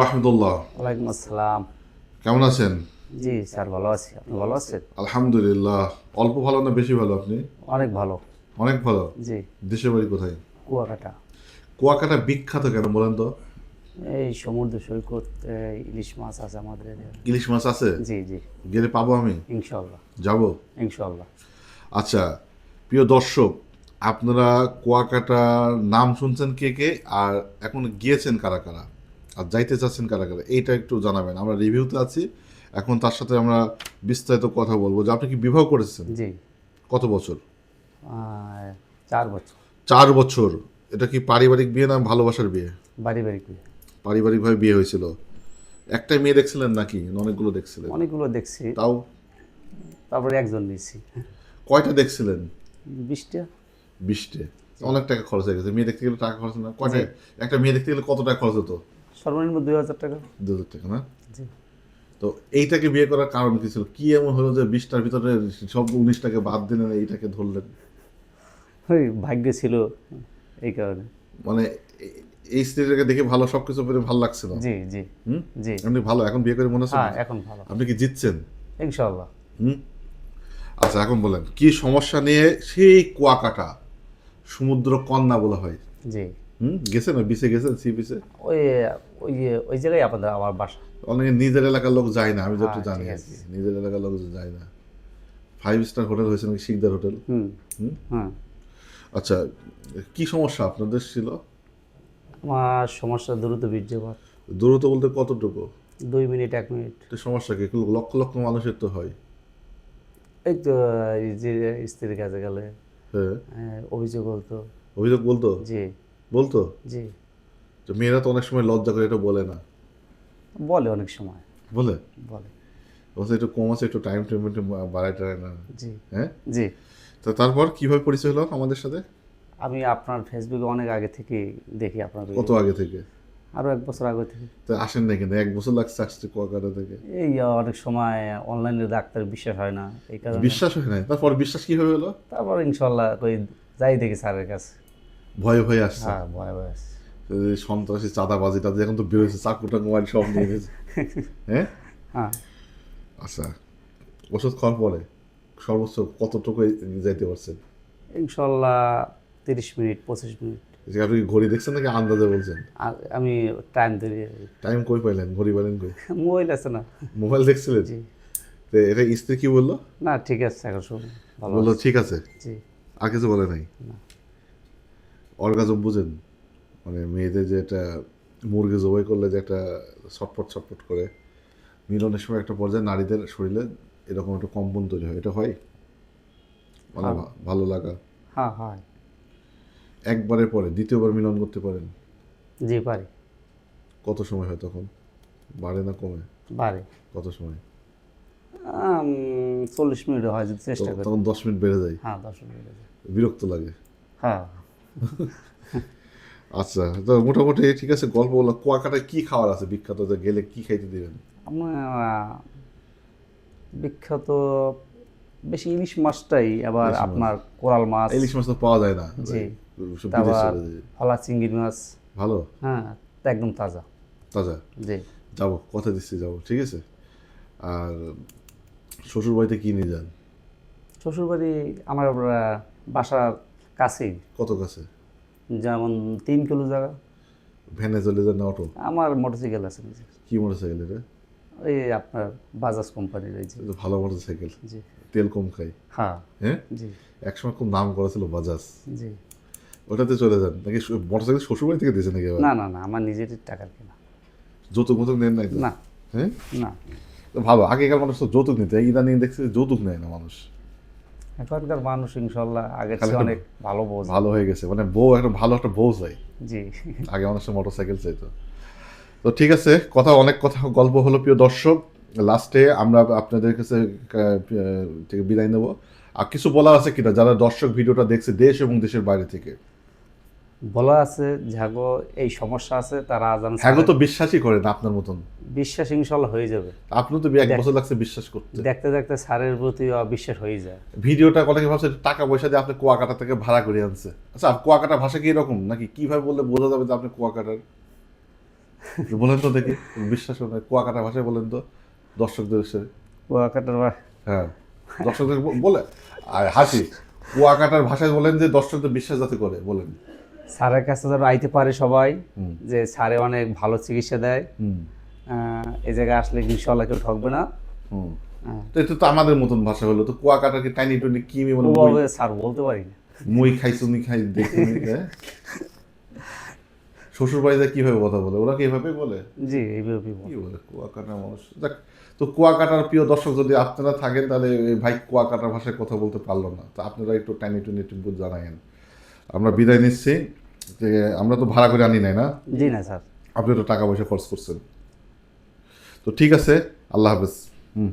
রহমতুল্লাহ। ওয়ালাইকুম আসসালাম। কেমন আছেন? জি স্যার ভালো আছি। আপনি ভালো আছেন? আলহামদুলিল্লাহ। অল্প ভালো না বেশি ভালো আপনি? অনেক ভালো। অনেক ভালো? জি। দেশের বাড়ি কোথায়? কুয়াকাটা। কুয়াকাটা বিখ্যাত কেন বলেন তো? এই সমুদ্র সৈকত ইলিশ মাছ আছে আমাদের এখানে। ইলিশ মাছ আছে? জি জি। গেলে পাবো আমি? ইনশাল্লাহ যাব? ইনশাল্লাহ আচ্ছা প্রিয় দর্শক আপনারা কুয়াকাটার নাম শুনছেন কে কে? আর এখন গিয়েছেন কারা কারা? আর যাইতে চাচ্ছেন কারা কারা এইটা একটু জানাবেন। আমরা রিভিউতে আছি এখন তার সাথে আমরা বিস্তারিত কথা বলব। যে আপনি কি বিবাহ করেছেন? জি। কত বছর? আর চার বছর। চার বছর। এটা কি পারিবারিক বিয়ে না ভালোবাসার বিয়ে? বাড়ি করে পারিবারিকভাবে বিয়ে হয়েছিল। একটাই মেয়ে দেখছিলেন নাকি? না অনেকগুলো দেখছিলেন। অনেকগুলো দেখছি। তাও? তারপরে একজন নিয়েছি কয়টা দেখছিলেন? বিশটা। বিশটে। অনেক টাকা খরচ হয়ে গেছে। মেয়ে দেখতে গেলে টাকা খরচ না। কয়টা? একটা মেয়ে দেখতে গেলে কত টাকা খরচ হতো? সর্বনিম্ন দুই হাজার টাকা। দু হাজার টাকা না? জি। তো এইটাকে বিয়ে করার কারণ কি ছিল? কি এমন হলো যে বিশটার ভিতরে সব উনিশটাকে বাদ দিলেন এইটাকে ধরলেন? ওই ভাগ্য ছিল এই কারণে। মানে এই স্ত্রীটাকে দেখে ভালো সবকিছু পেরে ভালো লাগছে না জি জি। হুম? জি। এমনি ভালো এখন বিয়ে করে মনে হচ্ছে? হ্যাঁ এখন ভালো। আপনি কি জিতছেন? ইনশাল্লাহ হুম? আচ্ছা এখন বলেন কি সমস্যা নিয়ে সেই কুয়াকাটা সমুদ্র কন্যা বলা হয়? জি। হুম গেছেন ওই বিচে গেছেন সি বিচে ওই ওই ওই জায়গায় আপনাদের আমার বাসা। অনেকে নিজের এলাকার লোক যায় না আমি যতটুকু হ্যাঁ, জানি আর কি। নিজের এলাকার লোক যায় না। ফাইভ স্টার হোটেল হয়েছে নাকি? শিকদার হোটেল। হুম। হুম? হ্যাঁ। আচ্ছা কি সমস্যা আপনাদের ছিল? আমার সমস্যা দ্রুত বীর্যপাত দূরত্ব বলতে কতটুকু? দুই মিনিট এক মিনিট। সমস্যা কি? লক্ষ লক্ষ মানুষের তো হয়। এই তো এই যে স্ত্রীর কাছে গেলে হ্যাঁ। হ্যাঁ, অভিযোগ বলতো। অভিযোগ বলতো? জি। বলতো? জি। তো মেয়েরা তো অনেক সময় লজ্জা করে এটা বলে না। বলে অনেক সময়। বলে? বলে। বলছে একটু কম আছে একটু টাইম টেবিল বাড়ায় টাড়ায় না। জি। হ্যাঁ? জি। তো তারপর কীভাবে পরিচয় হলো আমাদের সাথে? আমি আপনার ফেসবুকে অনেক আগে থেকে দেখি আপনার কত আগে থেকে? আরও এক বছর আগে থেকে। তো আসেন না কিন্তু এক বছর লাগছে আসছে কুয়াকাটা থেকে। এই অনেক সময় অনলাইনে ডাক্তার বিশ্বাস হয় না এই কারণে। বিশ্বাস হয় না তারপর বিশ্বাস কীভাবে হলো? তারপর ইনশাল্লাহ কই যাই দেখি স্যারের কাছে। ভয়ে ভয়ে আসছে। হ্যাঁ ভয় ভয়। এই সন্ত্রাসী চাঁদাবাজি টাদি এখন তো বেরোয়েছে চাকু টাকু মারি সব নিয়ে গেছে। হ্যাঁ? হ্যাঁ। আচ্ছা ওষুধ খাওয়ার পরে সর্বোচ্চ কতটুকু যাইতে পারছেন ইনশাল্লাহ তিরিশ মিনিট পঁচিশ মিনিট। আপনি ঘড়ি দেখছেন নাকি আন্দাজে বলছেন? আমি টাইম ধরে টাইম কই পাইলেন? ঘড়ি পাইলেন কই? মোবাইল আছে না। মোবাইল দেখছিলেন? জি। তো এটা স্ত্রী কি বলল? না ঠিক আছে এখন শুনুন। ভালো বলল ঠিক আছে। জি। আর কিছু বলে নাই? অর্গাজম বুঝেন। মানে মেয়েদের যে একটা মুরগি জবাই করলে যে একটা ছটপট ছটপট করে মিলনের সময় একটা পর্যায়ে নারীদের শরীরে এরকম একটা কম্পন তৈরি হয়। এটা হয়? মানে ভালো লাগা? হ্যাঁ হয়। একবারের পরে দ্বিতীয়বার মিলন করতে পারেন? জি পারি। কত সময় হয় তখন? বাড়ে না কমে? পারি কত সময়? চল্লিশ মিনিট হয় যদি চেষ্টা করি। তখন দশ মিনিট বেড়ে যায়। হ্যাঁ দশ মিনিট বিরক্ত লাগে। হ্যাঁ। আচ্ছা তো মোটামুটি ঠিক আছে গল্প বলো কুয়াকাটায় কি খাবার আছে? বিখ্যাত যে গেলে কি খাইতে দিবেন? আমরা বিখ্যাত বেশি ইলিশ মাছটাই আবার আপনার কোরাল মাছ। ইলিশ মাছ তো পাওয়া যায় না। জি। তারপর। ফলা চিংড়ি মাছ। ভালো? হ্যাঁ তা একদম তাজা। তাজা? জি। যাব কথা দিচ্ছি যাব ঠিক আছে? আর শ্বশুর বাড়িতে কি নিয়ে যান? শ্বশুরবাড়ি আমার বাসার কাছেই। কত কাছে? যেমন তিন কিলো জায়গা। ভ্যানে চলে যান না অটো? আমার মোটরসাইকেল আছে কি মোটরসাইকেল এটা? ওই আপনার বাজাজ কোম্পানির এই যে। ভালো মোটরসাইকেল। জি। তেল কম খাই হ্যাঁ। হ্যাঁ? জি। একসময় খুব নাম করা ছিল বাজাজ। জি। ওটাতে চলে যান। নাকি মোটরসাইকেল শ্বশুর বাড়ি থেকে দিয়েছে নাকি না না না আমার নিজের টাকার কেনা। যৌতুক মতো নেন নাই না। হ্যাঁ? না। ভালো আগেকার মানুষ তো যৌতুক নিতে। ইদানিং দেখছি যৌতুক নেয় না মানুষ। এখনকার মানুষ ইনশাল্লাহ একটা- অনেক ভালো বোঝ। ভালো হয়ে গেছে। মানে বউ একটা ভালো একটা বউ চাই। জি। আগে মানুষের মোটর সাইকেল চাইতো। তো ঠিক আছে কথা অনেক কথা গল্প হলো প্রিয় দর্শক। লাস্টে আমরা আপনাদের কাছে থেকে বিদায় নেব। আর কিছু বলা আছে কিনা? যারা দর্শক ভিডিওটা দেখছে দেশ এবং দেশের বাইরে থেকে। বলা আছে ঝাগো এই সমস্যা আছে তারা আজান তো বিশ্বাসই করেন আপনার মতন। বিশ্বাস ইনশাল্লাহ হয়ে যাবে। আপনি তো এক বছর লাগছে বিশ্বাস করতে। দেখতে দেখতে স্যারের প্রতি অবিশ্বাস হয়ে যায়। ভিডিওটা অনেকে ভাবছে টাকা পয়সা দিয়ে আপনি কুয়াকাটা থেকে ভাড়া করে আনছে। আচ্ছা কুয়াকাটা ভাষা কি এরকম? নাকি কীভাবে বললে বোঝা যাবে যে আপনি কুয়াকাটার? বলেন তো দেখি বিশ্বাস হয় কুয়াকাটা ভাষায় বলেন তো দর্শকদের সাথে কুয়াকাটার হ্যাঁ দর্শকদের বলে। আর হাসি। কুয়াকাটার ভাষায় বলেন যে দর্শকদের বিশ্বাস যাতে করে বলেন। স্যারের কাছে যেন আইতে পারে সবাই যে স্যারে অনেক ভালো চিকিৎসা দেয়। এই জায়গায় আসলে ইনশাল্লাহ কেউ ঠকবে না। হুম। তো এটা তো আমাদের মতন ভাষা হলো। তো কুয়াকাটা কি টাইনি টুনি কি ওভাবে স্যার বলতে পারি না। মই খাইছুনি খাই দেখুনি হ্যাঁ? শ্বশুর বাড়িতে কীভাবে কথা বলে? ওরা কি এভাবে বলে? জি এইভাবে। কি বলে? কুয়াকাটা মানুষ। দেখ তো কুয়াকাটার প্রিয় দর্শক যদি আপনারা থাকেন তাহলে ভাই কুয়াকাটার ভাষায় কথা বলতে পারল না। তো আপনারা একটু টাইনি টুনি একটু জানাইন আমরা বিদায় নিচ্ছি। যে আমরা তো ভাড়া করে আনি নাই না? জি না স্যার। আপনি তো টাকা পয়সা খরচ করছেন। তো ঠিক আছে আল্লাহ হাফেজ। হুম।